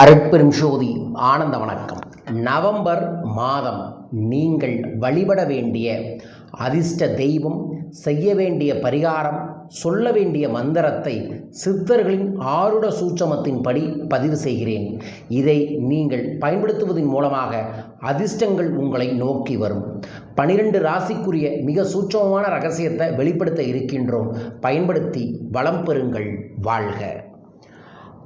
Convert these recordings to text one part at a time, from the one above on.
அருட்பெரும் ஜோதி ஆனந்த வணக்கம். நவம்பர் மாதம் நீங்கள் வழிபட வேண்டிய அதிர்ஷ்ட தெய்வம் செய்ய வேண்டிய பரிகாரம் சொல்ல வேண்டிய மந்திரத்தை சித்தர்களின் ஆருட சூட்சமத்தின் படி பதிவு செய்கிறேன். இதை நீங்கள் பயன்படுத்துவதன் மூலமாக அதிர்ஷ்டங்கள் உங்களை நோக்கி வரும். பனிரெண்டு ராசிக்குரிய மிக சூட்சமமான ரகசியத்தை வெளிப்படுத்த இருக்கின்றோம். பயன்படுத்தி வளம் பெறுங்கள் வாழ்க.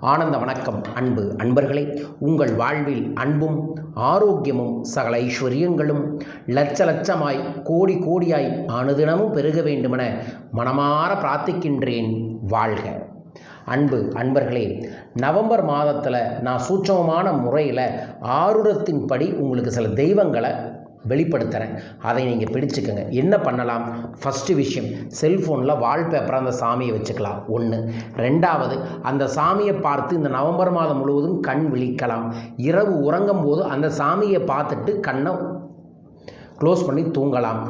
ஆனந்த வணக்கம் அன்பு அன்பர்களே. உங்கள் வாழ்வில் அன்பும் ஆரோக்கியமும் சகல ஐஸ்வர்யங்களும் லட்ச லட்சமாய் கோடி கோடியாய் அனுதினமும் பெருக வேண்டுமென மனமாற பிரார்த்திக்கின்றேன். வாழ்க. அன்பு அன்பர்களே நவம்பர் மாதத்தில் நான் சூட்சமமான முறையில் ஆருடத்தின்படி உங்களுக்கு சில தெய்வங்களை வெளிப்படுத்துகிறேன் அதை நீங்கள் பிடிச்சிக்கோங்க. என்ன பண்ணலாம்? ஃபஸ்ட்டு விஷயம் செல்ஃபோனில் வால்பேப்பராக அந்த சாமியை வச்சுக்கலாம். ஒன்று ரெண்டாவது அந்த சாமியை பார்த்து இந்த நவம்பர் மாதம் முழுவதும் கண் விழிக்கலாம். இரவு உறங்கும் போது அந்த சாமியை பார்த்துட்டு கண்ணை க்ளோஸ் பண்ணி தூங்கலாம்.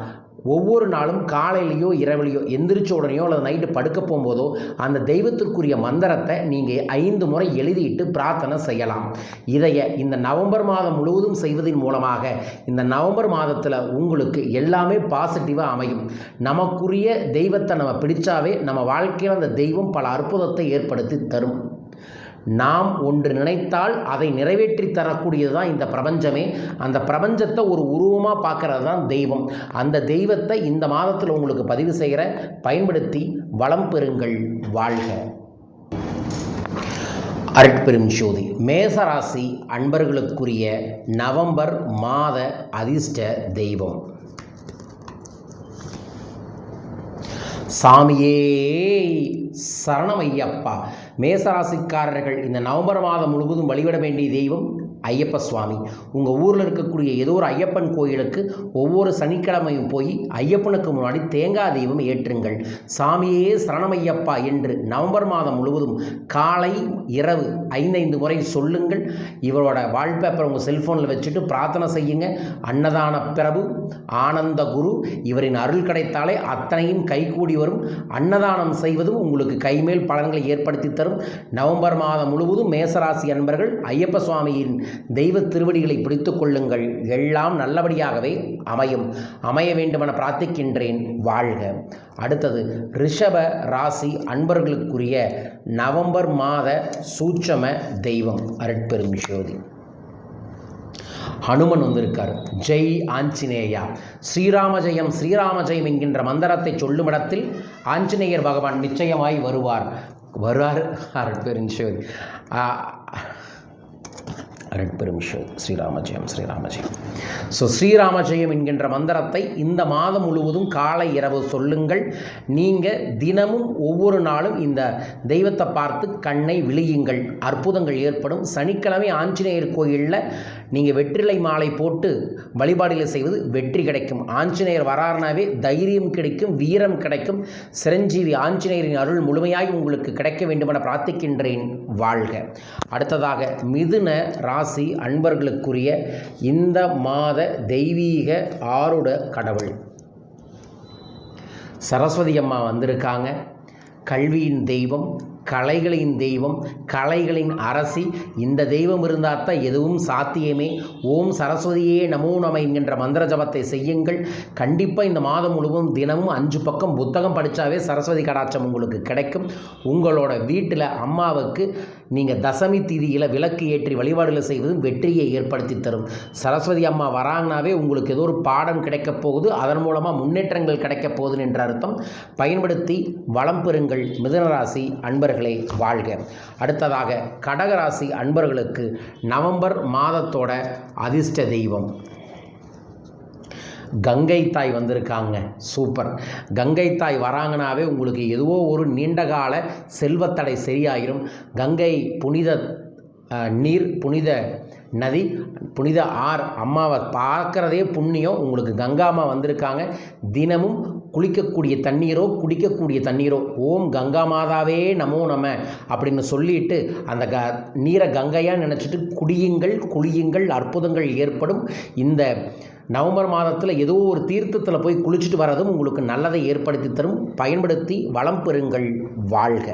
ஒவ்வொரு நாளும் காலையிலையோ இரவிலையோ எந்திரிச்ச உடனேயோ அல்லது நைட்டு படுக்க போகும்போதோ அந்த தெய்வத்திற்குரிய மந்திரத்தை நீங்கள் ஐந்து முறை எழுதிட்டு பிரார்த்தனை செய்யலாம். இதைய இந்த நவம்பர் மாதம் முழுவதும் செய்வதன் மூலமாக இந்த நவம்பர் மாதத்தில் உங்களுக்கு எல்லாமே பாசிட்டிவாக அமையும். நமக்குரிய தெய்வத்தை நம்ம பிடிச்சாவே நம்ம வாழ்க்கையில் அந்த தெய்வம் பல அற்புதத்தை ஏற்படுத்தி தரும். நாம் ஒன்று நினைத்தால் அதை நிறைவேற்றி தரக்கூடியது தான் இந்த பிரபஞ்சமே. அந்த பிரபஞ்சத்தை ஒரு உருவமாக பார்க்கறது தான் தெய்வம். அந்த தெய்வத்தை இந்த மாதத்தில் உங்களுக்கு பதிவு செய்கிற பயன்படுத்தி வளம் பெறுங்கள் வாழ்க. அருட்பெரும் ஜோதி மேசராசி அன்பர்களுக்குரிய நவம்பர் மாத அதிர்ஷ்ட தெய்வம். சாமியே சரணமையப்பா. மேசராசிக்காரர்கள் இந்த நவம்பர் மாதம் முழுவதும் வழிபட வேண்டிய தெய்வம் ஐயப்ப சுவாமி. உங்கள் ஊரில் இருக்கக்கூடிய ஏதோ ஒரு ஐயப்பன் கோயிலுக்கு ஒவ்வொரு சனிக்கிழமையும் போய் ஐயப்பனுக்கு முன்னாடி தேங்காய் தெய்வம் ஏற்றுங்கள். சாமியே சரணமையப்பா என்று நவம்பர் மாதம் முழுவதும் காலை இரவு ஐந்தைந்து முறை சொல்லுங்கள். இவரோட வால்பேப்பர் உங்கள் செல்ஃபோனில் வச்சுட்டு பிரார்த்தனை செய்யுங்க. அன்னதான பிரபு ஆனந்த குரு இவரின் அருள் கிடைத்தாலே அத்தனையும் கைகூடி வரும். அன்னதானம் செய்வதும் உங்களுக்கு கைமேல் பலன்களை ஏற்படுத்தி தரும். நவம்பர் மாதம் முழுவதும் மேசராசி அன்பர்கள் ஐயப்ப சுவாமியின் தெய்வ திருவடிகளை பிடித்து கொள்ளுங்கள். எல்லாம் நல்லபடியாகவே அமையும். அமைய வேண்டுமென பிரார்த்திக்கின்றேன். வாழ்க. அடுத்தது ரிஷப ராசி அன்பர்களுக்குரிய நவம்பர் மாத சூட்சம தெய்வம் அருட்பெரும் ஜோதி. ஹனுமன் வந்திருக்கார். ஜெய் ஆஞ்சநேயா. ஸ்ரீராம ஜெயம் ஸ்ரீராம ஜெயம் என்கின்ற மந்திரத்தை சொல்லும் இடத்தில் ஆஞ்சநேயர் பகவான் நிச்சயமாய் வருவார். வருவார். அருட்பெருஞ்சோதி அருட்பெருமிஷம். ஸ்ரீராமஜெயம் ஸ்ரீராமஜெயம். ஸோ ஸ்ரீராமஜெயம் என்கின்ற மந்திரத்தை இந்த மாதம் முழுவதும் காலை இரவு சொல்லுங்கள். நீங்கள் தினமும் ஒவ்வொரு நாளும் இந்த தெய்வத்தை பார்த்து கண்ணை விழியுங்கள். அற்புதங்கள் ஏற்படும். சனிக்கிழமை ஆஞ்சநேயர் கோயிலில் நீங்கள் வெற்றிலை மாலை போட்டு வழிபாடுகளை செய்வது வெற்றி கிடைக்கும். ஆஞ்சநேயர் வராருனாவே தைரியம் கிடைக்கும் வீரம் கிடைக்கும். சிரஞ்சீவி ஆஞ்சநேயரின் அருள் முழுமையாய் உங்களுக்கு கிடைக்க வேண்டுமென பிரார்த்திக்கின்றேன். வாழ்க. அடுத்ததாக மிதுன ரா ராசி அன்பர்களுக்குரிய இந்த மாத தெய்வீக ஆருட கடவுள். சரஸ்வதி அம்மா வந்திருக்காங்க. கல்வியின் தெய்வம் கலைகளின் தெய்வம் கலைகளின் அரசி. இந்த தெய்வம் இருந்தால் தான் எதுவும் சாத்தியமே. ஓம் சரஸ்வதியே நமோ நம என்கின்ற மந்திர ஜபத்தை செய்யுங்கள். கண்டிப்பாக இந்த மாதம் முழுவதும் தினமும் அஞ்சு பக்கம் புத்தகம் படித்தாவே சரஸ்வதி கடாட்சம் உங்களுக்கு கிடைக்கும். உங்களோட வீட்டில் அம்மாவுக்கு நீங்கள் தசமி தீதியில் விளக்கு ஏற்றி வழிபாடுகளை செய்வதும் வெற்றியை ஏற்படுத்தி தரும். சரஸ்வதி அம்மா வராங்கனாவே உங்களுக்கு ஏதோ ஒரு பாடம் கிடைக்கப் போகுது. அதன் மூலமாக முன்னேற்றங்கள் கிடைக்கப் போகுது என்ற அர்த்தம். பயன்படுத்தி வளம் பெறுங்கள் மிதனராசி அன்பர்களே வாழ்க. அடுத்ததாக கடகராசி அன்பர்களுக்கு நவம்பர் மாதத்தோட அதிர்ஷ்ட தெய்வம். கங்கை தாய் வந்திருக்காங்க. சூப்பர். கங்கை தாய் வராங்கனாவே உங்களுக்கு எதுவோ ஒரு நீண்டகால செல்வத்தடை சரியாயிரும். கங்கை புனித நீர் புனித நதி புனித ஆர் அம்மாவை பார்க்குறதே புண்ணியம். உங்களுக்கு கங்காமா வந்திருக்காங்க. தினமும் குளிக்கக்கூடிய தண்ணீரோ குடிக்கக்கூடிய தண்ணீரோ ஓம் கங்கா மாதாவே நமோ நம அப்படின்னு சொல்லிட்டு அந்த க நீரை கங்கையாக நினச்சிட்டு குடியுங்கள் குளியுங்கள் அற்புதங்கள் ஏற்படும். இந்த நவம்பர் மாதத்தில் ஏதோ ஒரு தீர்த்தத்தில் போய் குளிச்சுட்டு வர்றதும் உங்களுக்கு நல்லதை ஏற்படுத்தி தரும். பயன்படுத்தி வளம் பெறுங்கள் வாழ்க.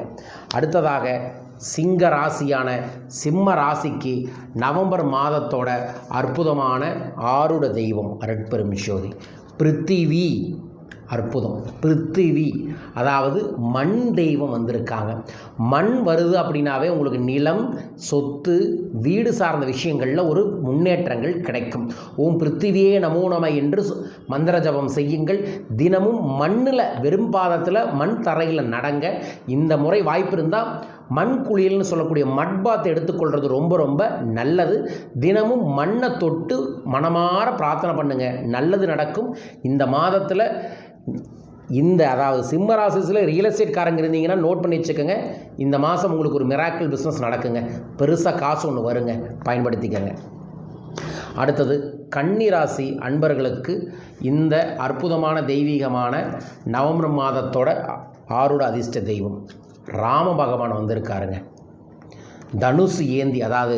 அடுத்ததாக சிங்க ராசியான சிம்ம ராசிக்கு நவம்பர் மாதத்தோட அற்புதமான ஆருட தெய்வம் அருட்பெரும் ஜோதி பிருத்திவி அற்புதம். பிருத்திவி. அதாவது மண் தெய்வம் வந்திருக்காங்க. மண் வருது அப்படின்னாவே உங்களுக்கு நிலம் சொத்து வீடு சார்ந்த விஷயங்களில் ஒரு முன்னேற்றங்கள் கிடைக்கும். ஓம் பிருத்திவியே நமோ நம என்று சொ- மந்திர ஜபம் செய்யுங்கள். தினமும் மண்ணில் வெறும் பாதத்தில் மண் தரையில் நடங்க. இந்த முறை வாய்ப்பு இருந்தால் மண் குளியல்னு சொல்லக்கூடிய மட்பாத் எடுத்துக்கொள்கிறது ரொம்ப ரொம்ப நல்லது. தினமும் மண்ணை தொட்டு மனமாற பிரார்த்தனை பண்ணுங்கள் நல்லது நடக்கும். இந்த மாதத்தில் இந்த அதாவது சிம்ம ராசிஸில் ரியல் எஸ்டேட்காரங்க இருந்தீங்கன்னா நோட் பண்ணி வச்சுக்கோங்க. இந்த மாதம் உங்களுக்கு ஒரு மிராக்கிள் பிஸ்னஸ் நடக்குங்க. பெருசாக காசு ஒன்று வருங்க. பயன்படுத்திக்கங்க. அடுத்தது கன்னிராசி அன்பர்களுக்கு இந்த அற்புதமான தெய்வீகமான நவம்பர் மாதத்தோட ஆருட அதிர்ஷ்ட தெய்வம். ராம பகவான் வந்திருக்காருங்க. தனுசு ஏந்தி அதாவது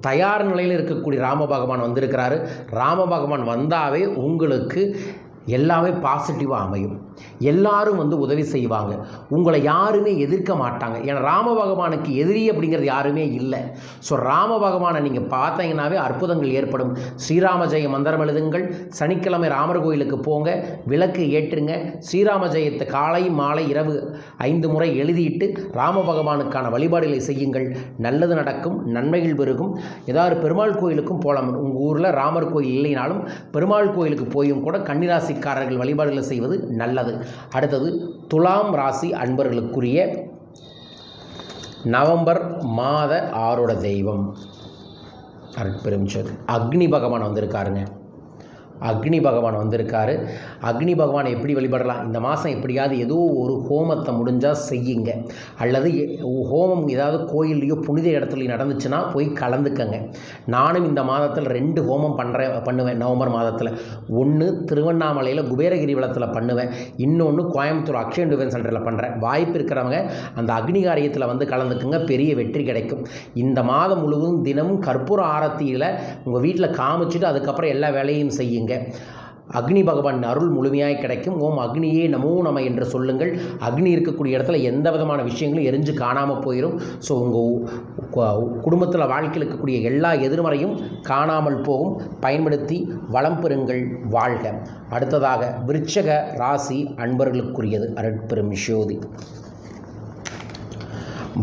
தயார் நிலையில் இருக்கக்கூடிய ராம பகவான் வந்திருக்கிறாரு. ராம பகவான் வந்தாவே உங்களுக்கு எல்லாமே பாசிட்டிவாக அமையும். எல்லாரும் வந்து உதவி செய்வாங்க. உங்களை யாருமே எதிர்க்க மாட்டாங்க. ஏன்னா ராம பகவானுக்கு எதிரி அப்படிங்கிறது யாருமே இல்லை. ஸோ ராம பகவானை நீங்கள் பார்த்தீங்கன்னாவே அற்புதங்கள் ஏற்படும். ஸ்ரீராம ஜெய மந்திரம் எழுதுங்கள். சனிக்கிழமை ராமர் கோயிலுக்கு போங்க. விளக்கு ஏற்றுங்க. ஸ்ரீராம ஜெயத்தை காலை மாலை இரவு ஐந்து முறை எழுதிட்டு ராம பகவானுக்கான வழிபாடுகளை செய்யுங்கள். நல்லது நடக்கும். நன்மைகள் பெருகும். ஏதாவது பெருமாள் கோயிலுக்கும் போகலாம். உங்கள் ஊரில் ராமர் கோயில் இல்லைனாலும் பெருமாள் கோயிலுக்கு போயும் கூட ராசிக்காரர்கள் வழிபாடுகளை செய்வது நல்லது. அடுத்தது துலாம் ராசி அன்பர்களுக்குரிய நவம்பர் மாத ஆரோட தெய்வம். அருட்பெரும் சொல். அக்னி பகவான் வந்திருக்காருங்க. அக்னி பகவான் வந்திருக்காரு. அக்னி பகவானை எப்படி வழிபடலாம்? இந்த மாதம் எப்படியாவது ஏதோ ஒரு ஹோமத்தை முடிஞ்சால் செய்யுங்க. அல்லது ஹோமம் ஏதாவது கோயில்லையோ புனித இடத்துலையும் நடந்துச்சுன்னா போய் கலந்துக்கங்க. நானும் இந்த மாதத்தில் ரெண்டு ஹோமம் பண்ணுறேன் பண்ணுவேன் நவம்பர் மாதத்தில். ஒன்று திருவண்ணாமலையில் குபேரகிரி வளத்தில் பண்ணுவேன். இன்னொன்று கோயம்புத்தூர் அக்ஷயன் டிஃபென்ஸ் சென்டரில் பண்ணுறேன் வாய்ப்பு இருக்கிறவங்க அந்த அக்னி காரியத்தில் வந்து கலந்துக்குங்க. பெரிய வெற்றி கிடைக்கும். இந்த மாதம் முழுவதும் தினமும் கற்பூர ஆரத்தியில் உங்கள் வீட்டில் காமிச்சிட்டு அதுக்கப்புறம் எல்லா வேலையும் செய்யுங்க. அக்னி பகவான் அருள் முழுமையாக கிடைக்கும். ஓம் அக்னியே நமோ நம என்று சொல்லுங்கள். அக்னி இருக்கக்கூடிய இடத்துல எந்த விதமான விஷயங்களும் எரிஞ்சு காணாமல் போயிடும் ஸோ உங்கள் குடும்பத்தில் வாழ்க்கையில் இருக்கக்கூடிய எல்லா எதிர்மறையும் காணாமல் போகும். பயன்படுத்தி வளம் பெறுங்கள் வாழ்க. அடுத்ததாக விருட்சக ராசி அன்பர்களுக்குரியது. அருட்பெரும் ஜோதி.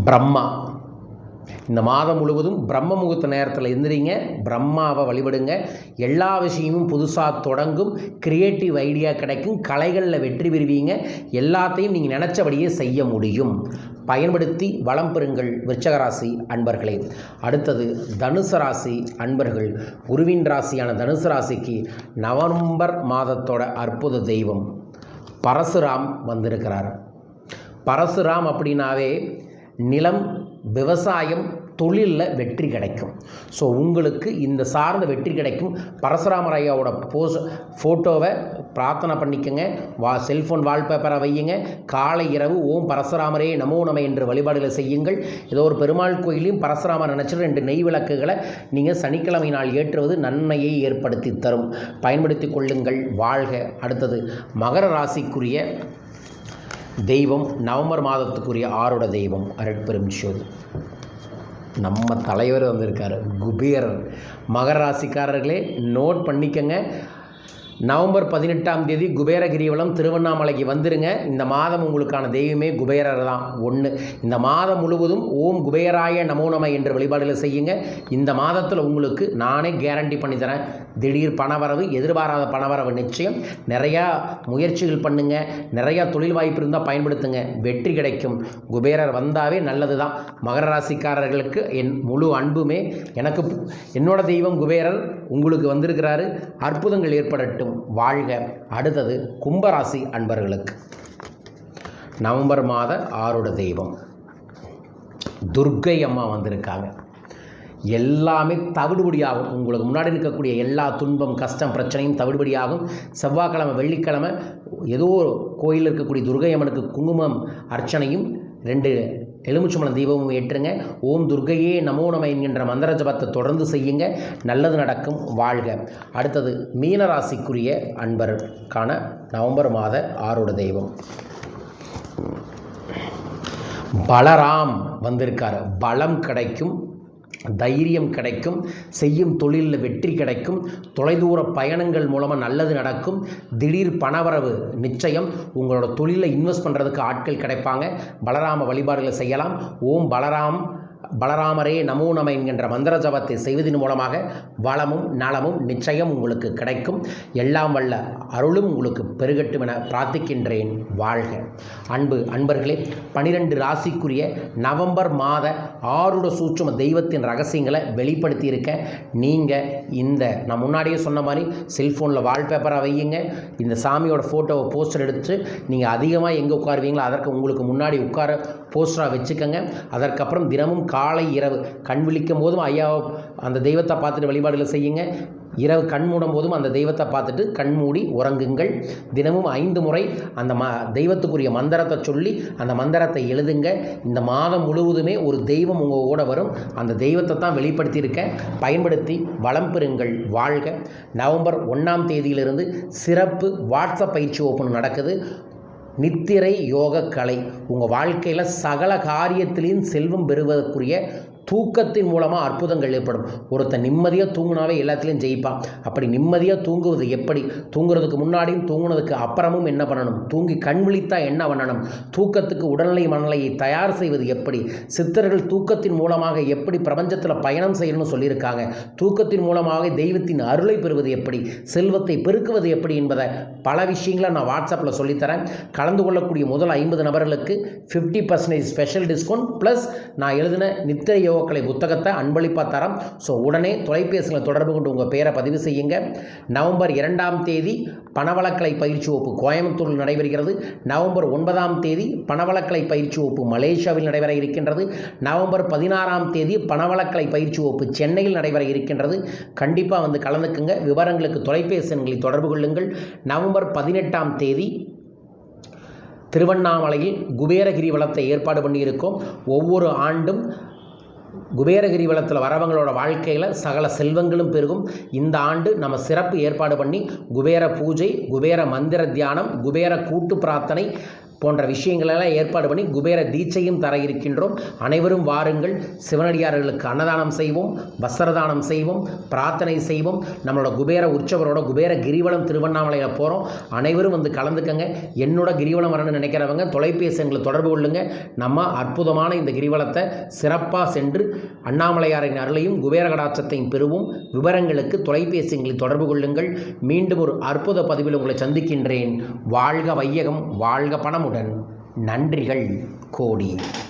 பிரம்மா. இந்த மாதம் முழுவதும் பிரம்ம முகூர்த்த நேரத்தில் எந்திரிங்க பிரம்மாவை வழிபடுங்க. எல்லா விஷயமும் புதுசாக தொடங்கும் கிரியேட்டிவ் ஐடியா கிடைக்கும் கலைகளில் வெற்றி பெறுவீங்க. எல்லாத்தையும் நீங்கள் நினச்சபடியே செய்ய முடியும். பயன்படுத்தி வளம் பெறுங்கள் விருச்சகராசி அன்பர்களே. அடுத்தது தனுசு ராசி அன்பர்கள். குருவின் ராசியான தனுசு ராசிக்கு நவம்பர் மாதத்தோட அற்புத தெய்வம் பரசுராம் வந்திருக்கிறார். பரசுராம் அப்படின்னாவே நிலம் விவசாயம் தொழிலில் வெற்றி கிடைக்கும். ஸோ உங்களுக்கு இந்த சார்ந்த வெற்றி கிடைக்கும். பரசுராமர் ஐயாவோட போஸ் ஃபோட்டோவை பிரார்த்தனை பண்ணிக்கோங்க. வா செல்ஃபோன் வால்பேப்பரை வையுங்க. காலை இரவு ஓம் பரசுராமரே நமோ நம என்று வழிபாடுகளை செய்யுங்கள். ஏதோ ஒரு பெருமாள் கோயிலையும் பரசுராமர் நினச்சிட்டு ரெண்டு நெய் விளக்குகளை நீங்கள் சனிக்கிழமை நாள் ஏற்றுவது நன்மையை ஏற்படுத்தி தரும். பயன்படுத்தி கொள்ளுங்கள். வாழ்க. அடுத்தது மகர ராசிக்குரிய தெய்வம். நவம்பர் மாதத்துக்குரிய ஆரோட தெய்வம். அருட்பெரும் ஜோதி. நம்ம தலைவர் வந்திருக்கார் குபேரர் மகர ராசிக்காரர்களே நோட் பண்ணிக்கங்க. நவம்பர் பதினெட்டாம் தேதி குபேரகிரிவலம் திருவண்ணாமலைக்கு வந்துருங்க. இந்த மாதம் உங்களுக்கான தெய்வமே குபேரர் தான் ஒன்று இந்த மாதம் முழுவதும் ஓம் குபேராய நமோ நம என்ற வழிபாடுகளை செய்யுங்க. இந்த மாதத்தில் உங்களுக்கு நானே கேரண்டி பண்ணி தரேன். திடீர் பணவரவு எதிர்பாராத பணவரவு நிச்சயம். நிறையா முயற்சிகள் பண்ணுங்கள் நிறையா தொழில் வாய்ப்பு இருந்தால் பயன்படுத்துங்க. வெற்றி கிடைக்கும். குபேரர் வந்தாவே நல்லது தான் மகர ராசிக்காரர்களுக்கு என் முழு அன்புமே. எனக்கு என்னோட தெய்வம் குபேரர் உங்களுக்கு வந்திருக்கிறாரு. அற்புதங்கள் ஏற்படட்டும். வாழ்க. அடுத்தது கும்பராசி அன்பர்களுக்கு. நவம்பர் மாத ஆரோட தெய்வம். துர்க்கை அம்மா வந்திருக்காங்க. எல்லாமே தவிடுபடியாகும். உங்களுக்கு முன்னாடி இருக்கக்கூடிய எல்லா துன்பம் கஷ்டம் பிரச்சனையும் தவிடுபடியாகும். செவ்வாய்க்கிழமை வெள்ளிக்கிழமை ஏதோ கோயிலில் இருக்கக்கூடிய துர்கை அம்மனுக்கு குங்குமம் அர்ச்சனையும் ரெண்டு எலுமிச்சம்பழம் தீபமும் ஏற்றுங்க. ஓம் துர்கையே நமோ நம என்கின்ற மந்திர ஜபத்தை தொடர்ந்து செய்யுங்க. நல்லது நடக்கும் வாழ்க. அடுத்தது மீனராசிக்குரிய அன்பருக்கான நவம்பர் மாத ஆரோட தெய்வம். பலராம் வந்திருக்கார். பலம் கிடைக்கும் தைரியம் கிடைக்கும் செய்யும் தொழிலில் வெற்றி கிடைக்கும் தொலைதூர பயணங்கள் மூலமாக நல்லது நடக்கும் திடீர் பணவரவு நிச்சயம் உங்களோட தொழிலில் இன்வெஸ்ட் பண்ணுறதுக்கு ஆட்கள் கிடைப்பாங்க பலராம வழிபாடுகளை செய்யலாம். ஓம் பலராம். பலராமரே நமோ நம என்கின்ற மந்திர ஜபத்தை செய்வதன் மூலமாக வளமும் நலமும் நிச்சயம் உங்களுக்கு கிடைக்கும். எல்லாம் வல்ல அருளும் உங்களுக்கு பெருகட்டும் என பிரார்த்திக்கின்றேன் வாழ்க. அன்பு அன்பர்களே பனிரெண்டு ராசிக்குரிய நவம்பர் மாத ஆருட சூட்சும தெய்வத்தின் ரகசியங்களை வெளிப்படுத்தியிருக்க நீங்கள் இந்த நான் முன்னாடியே சொன்ன மாதிரி செல்ஃபோனில் வால்பேப்பராக வையுங்க. இந்த சாமியோட ஃபோட்டோவை போஸ்டர் எடுத்து நீங்கள் அதிகமாக எங்கே உட்காருவீங்களோ அதற்கு உங்களுக்கு முன்னாடி உட்கார போஸ்டராக வச்சுக்கோங்க. அதற்கப்புறம் தினமும் காலை இரவு கண் விழிக்கும் போதும் ஐயாவை அந்த தெய்வத்தை பார்த்துட்டு வழிபாடுகளை செய்யுங்க. இரவு கண் மூடும் போதும் அந்த தெய்வத்தை பார்த்துட்டு கண் மூடி உறங்குங்கள். தினமும் ஐந்து முறை அந்த ம தெய்வத்துக்குரிய மந்திரத்தை சொல்லி அந்த மந்திரத்தை எழுதுங்க. இந்த மாதம் முழுவதுமே ஒரு தெய்வம் உங்கள் கூட வரும். அந்த தெய்வத்தை தான் வெளிப்படுத்தியிருக்கேன் பயன்படுத்தி வளம் பெறுங்கள் வாழ்க. நவம்பர் ஒன்றாம் தேதியிலிருந்து சிறப்பு வாட்ஸ்அப் பயிற்சி ஓப்பன் நடக்குது. நித்திரை யோக கலை உங்கள் வாழ்க்கையில் சகல காரியத்திலையும் செல்வம் பெறுவதற்குரிய தூக்கத்தின் மூலமாக அற்புதங்கள் ஏற்படும். ஒருத்தன் நிம்மதியாக தூங்கினாவே எல்லாத்துலேயும் ஜெயிப்பான். அப்படி நிம்மதியாக தூங்குவது எப்படி? தூங்குறதுக்கு முன்னாடியும் தூங்குனதுக்கு அப்புறமும் என்ன பண்ணணும்? தூங்கி கண் விழித்தா என்ன பண்ணணும்? தூக்கத்துக்கு உடல்நிலை மனநிலையை தயார் செய்வது எப்படி? சித்தர்கள் தூக்கத்தின் மூலமாக எப்படி பிரபஞ்சத்தில் பயணம் செய்யணும்னு சொல்லியிருக்காங்க. தூக்கத்தின் மூலமாக தெய்வத்தின் அருளை பெறுவது எப்படி? செல்வத்தை பெருக்குவது எப்படி என்பதை பல விஷயங்களை நான் வாட்ஸ்அப்பில் சொல்லித்தரேன். கலந்து கொள்ளக்கூடிய முதல் ஐம்பது நபர்களுக்கு fifty percentage special discount plus நான் எழுதின நித்திரை கலை புத்தகத்தை அன்பளிப்பாக தரம். ஸோ உடனே தொலைபேசியில் தொடர்பு கொண்டு உங்கள் பேரை பதிவு செய்யுங்க. நவம்பர் இரண்டாம் தேதி பணவளக்கலை பயிற்சி வகுப்பு கோயம்புத்தூரில் நடைபெறுகிறது. நவம்பர் ஒன்பதாம் தேதி பணவளக்கலை பயிற்சி வகுப்பு மலேசியாவில் நடைபெற இருக்கின்றது. நவம்பர் பதினாறாம் தேதி பணவளக்கலை பயிற்சி வகுப்பு சென்னையில் நடைபெற இருக்கின்றது. கண்டிப்பாக வந்து கலந்துக்குங்க. விவரங்களுக்கு தொலைபேசி தொடர்பு கொள்ளுங்கள். நவம்பர் பதினெட்டாம் தேதி திருவண்ணாமலையில் குபேரகிரி வளத்தை ஏற்பாடு பண்ணியிருக்கோம். ஒவ்வொரு ஆண்டும் குபேரகிரி வளத்தில் வரவங்களோட வாழ்க்கையில் சகல செல்வங்களும் பெருகும். இந்த ஆண்டு நம்ம சிறப்பு ஏற்பாடு பண்ணி குபேர பூஜை குபேர மந்திர தியானம் குபேர கூட்டு பிரார்த்தனை போன்ற விஷயங்களெல்லாம் ஏற்பாடு பண்ணி குபேர தீட்சையும் தர இருக்கின்றோம். அனைவரும் வாருங்கள். சிவனடியார்களுக்கு அன்னதானம் செய்வோம் வஸ்திரதானம் செய்வோம் பிரார்த்தனை செய்வோம். நம்மளோட குபேர உற்சவரோட குபேர கிரிவலம் திருவண்ணாமலையில் போகிறோம் அனைவரும் வந்து கலந்துக்கங்க. என்னோட கிரிவலம் வரணும்னு நினைக்கிறவங்க தொலைபேசி எங்களை தொடர்பு கொள்ளுங்க. நம்ம அற்புதமான இந்த கிரிவலத்தை சிறப்பாக சென்று அண்ணாமலையாரின் அருளையும் குபேர கடாட்சத்தையும் பெறுவோம். விவரங்களுக்கு தொலைபேசி எங்களை தொடர்பு கொள்ளுங்கள். மீண்டும் ஒரு அற்புத பதிவில் உங்களை சந்திக்கின்றேன். வாழ்க வையகம் வாழ்க பணம். அன்புடன் நன்றிகள் கோடி.